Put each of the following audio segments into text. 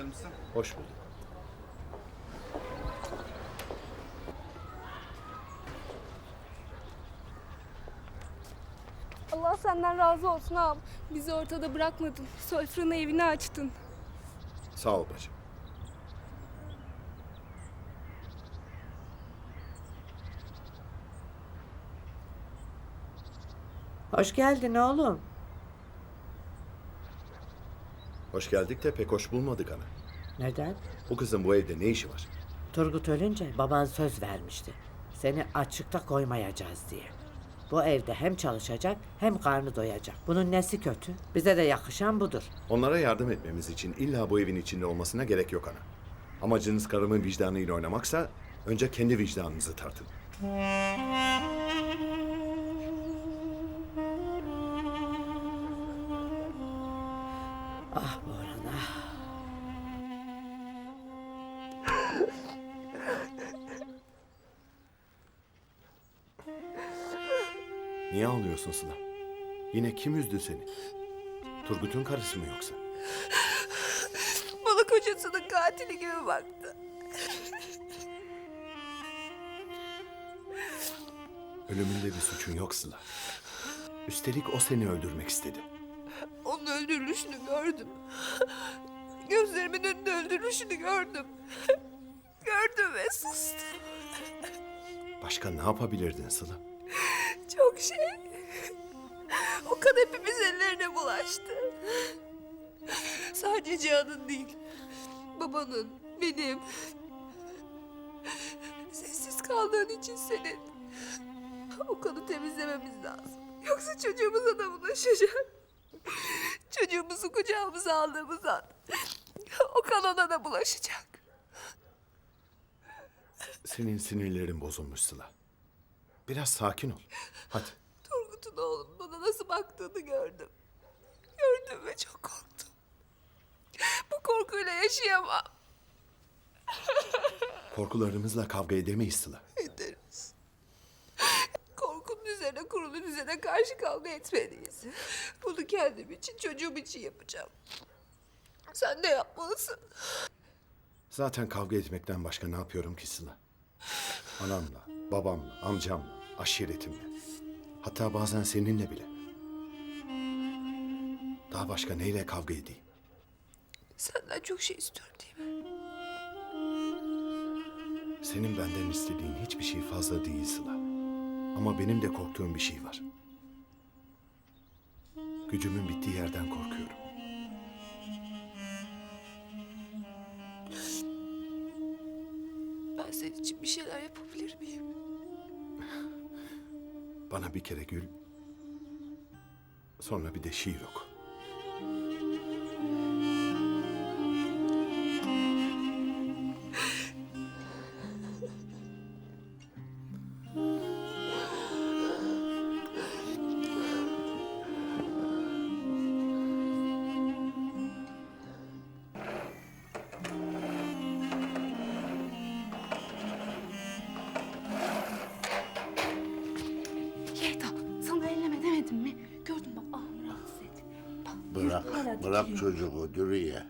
geldin sen. Hoş bulduk. Allah senden razı olsun ağam. Bizi ortada bırakmadın. Sofranı evini açtın. Sağ ol bacım. Hoş geldin oğlum. Hoş geldik de pek hoş bulmadık ana. Neden? Bu kızın bu evde ne işi var? Turgut ölünce baban söz vermişti. Seni açıkta koymayacağız diye. Bu evde hem çalışacak hem karnı doyacak. Bunun nesi kötü? Bize de yakışan budur. Onlara yardım etmemiz için illa bu evin içinde olmasına gerek yok ana. Amacınız karımın vicdanıyla oynamaksa önce kendi vicdanınızı tartın. Ah Boran ah. Niye ağlıyorsun Sıla? Yine kim üzdü seni? Turgut'un karısı mı yoksa? Bana kocasının katili gibi baktı. Ölümünde bir suçun yok Sıla. Üstelik o seni öldürmek istedi. Onun öldürülüşünü gördüm. Gözlerimin önünde öldürülüşünü gördüm. gördüm ve sustum. Başka ne yapabilirdin Sıla? Çok şey. O kan hepimiz ellerine bulaştı. Sadece Cihan'ın değil. Babanın, benim. Sessiz kaldığın için senin. O kanı temizlememiz lazım. Yoksa çocuğumuza da bulaşacak. Çocuğumuzu kucağımıza aldığımız an o kan ona da bulaşacak. Senin sinirlerin bozulmuş Sıla. Biraz sakin ol. Hadi. Turgut'un oğlum bana nasıl baktığını gördüm. Gördüm ve çok korktum. Bu korkuyla yaşayamam. Korkularımızla kavga edemeyiz Sıla. Düzene karşı kavga etmeliyiz. Bunu kendim için, çocuğum için yapacağım. Sen de yapmalısın. Zaten kavga etmekten başka ne yapıyorum ki Sıla? Anamla, babamla, amcamla, aşiretimle. Hatta bazen seninle bile. Daha başka neyle kavga edeyim? Senden çok şey istiyorum değil mi? Senin benden istediğin hiçbir şey fazla değil Sıla. Ama benim de korktuğum bir şey var. Gücümün bittiği yerden korkuyorum. Ben senin için bir şeyler yapabilir miyim? Bana bir kere gül, sonra bir de şiir oku. Bırak, bırak çocuğu Dürüye.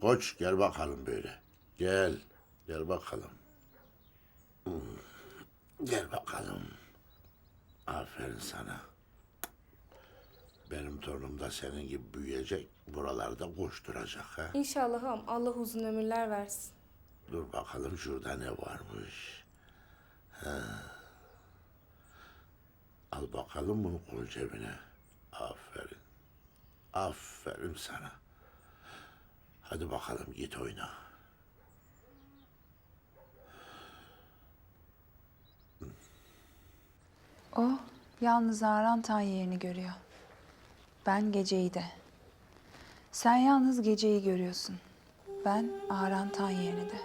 Koç gel bakalım böyle. Gel, gel bakalım. Hmm, Gel bakalım. Aferin sana. Benim torunum da senin gibi büyüyecek, buralarda koşturacak ha. İnşallah ağam Allah uzun ömürler versin. Dur bakalım şurada ne varmış. Ha. Al bakalım bunu koy cebine. Aferin. Aferin sana. Hadi bakalım git oyna. O yalnız Aran tan yerini görüyor. Ben geceyi de. Sen yalnız geceyi görüyorsun. Ben Aran tan yerini de.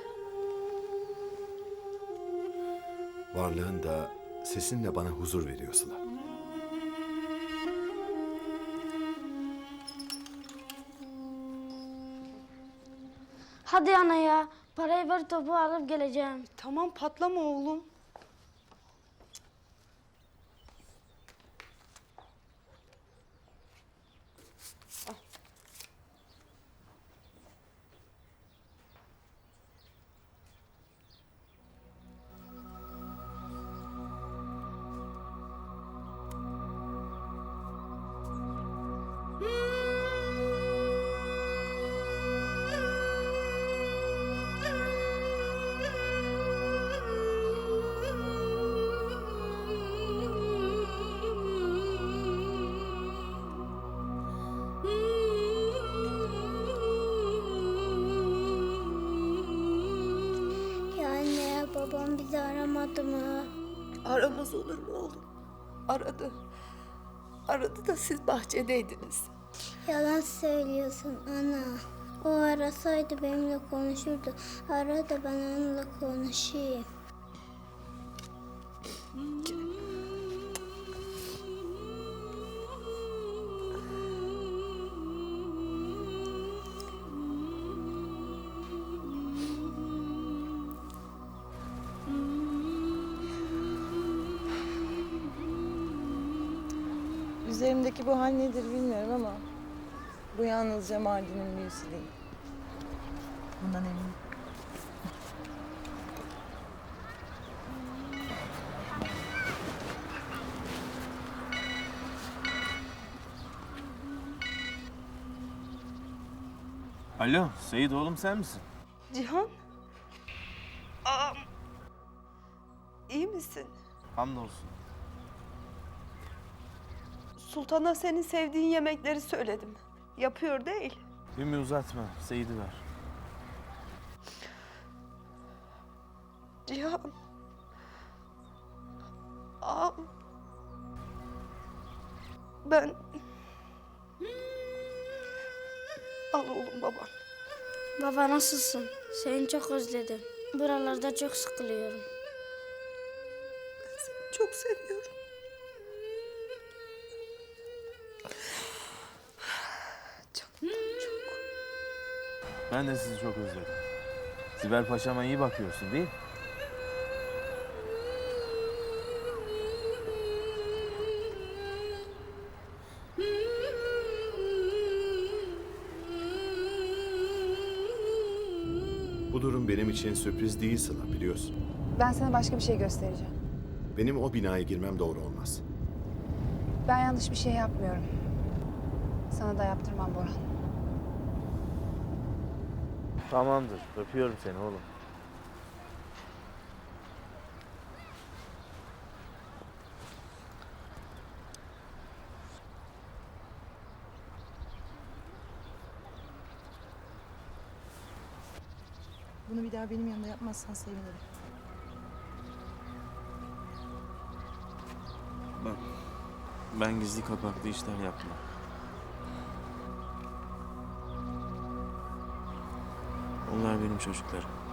Varlığın da sesin de bana huzur veriyor Sıla. Hadi ana ya. Parayı ver topu alıp geleceğim. Tamam patlama oğlum. Aramadı mı? Aramaz olur mu oğlum? Aradı. Aradı da siz bahçedeydiniz. Yalan söylüyorsun ana. O arasaydı benimle konuşurdu. Ara da ben onunla konuşayım. Üzerimdeki bu hal nedir bilmiyorum ama bu yalnızca Mardin'in büyüsü değil. Bundan eminim. Alo Seyit oğlum sen misin? Cihan? Ağam. İyi misin? Hamdolsun. Sultan'a senin sevdiğin yemekleri söyledim. Yapıyor değil. Ümmü uzatma Seyit'i ver. Cihan. Ağam. Ben... Al oğlum baban. Baba nasılsın? Seni çok özledim. Buralarda çok sıkılıyorum. Çok seviyorum. Canım çok. Ben de sizi çok özledim. Sibel Paşa'ma iyi bakıyorsun değil mi? Bu durum benim için sürpriz değil Sıla biliyorsun. Ben sana başka bir şey göstereceğim. Benim o binaya girmem doğru olmaz. Ben yanlış bir şey yapmıyorum. Sana da yaptırmam Boran. Tamamdır. Öpüyorum seni oğlum. Bunu bir daha benim yanımda yapmazsan sevinirim. Bak ben gizli kapaklı işler yapmam. Onlar benim çocuklarım.